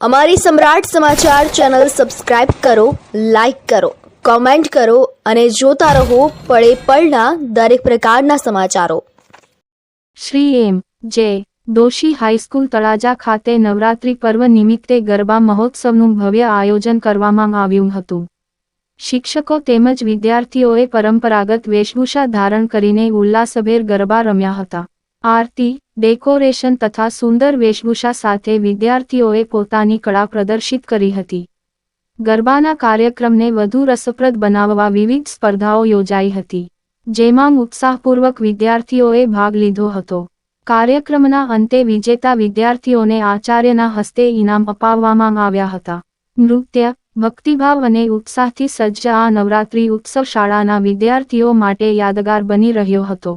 અમારી Samrat Samachar channel subscribe કરો, like કરો, કોમેન્ટ કરો અને જોતા રહો પળે પળના દરેક પ્રકારના સમાચારો. શ્રી એમ. જે. દોશી હાઈસ્કૂલ તળાજા ખાતે નવરાત્રિ પર્વ નિમિત્તે ગરબા મહોત્સવનું ભવ્ય આયોજન કરવામાં આવ્યું હતું. શિક્ષકો તેમજ વિદ્યાર્થીઓએ પરંપરાગત વેશભૂષા ધારણ કરીને ઉલ્લાસભેર ગરબા રમ્યા હતા. આરતી ડેકોરેશન તથા સુંદર વેશભૂષા સાથે વિદ્યાર્થીઓએ પોતાની કળા પ્રદર્શિત કરી હતી. ગરબાના કાર્યક્રમને વધુ રસપ્રદ બનાવવા વિવિધ સ્પર્ધાઓ યોજાઈ હતી, જેમાં ઉત્સાહપૂર્વક વિદ્યાર્થીઓએ ભાગ લીધો હતો. કાર્યક્રમના અંતે વિજેતા વિદ્યાર્થીઓને આચાર્યના હસ્તે ઇનામ અપાવવામાં આવ્યા હતા. નૃત્ય, ભક્તિભાવ અને ઉત્સાહથી સજ્જ આ નવરાત્રિ ઉત્સવ શાળાના વિદ્યાર્થીઓ માટે યાદગાર બની રહ્યો હતો.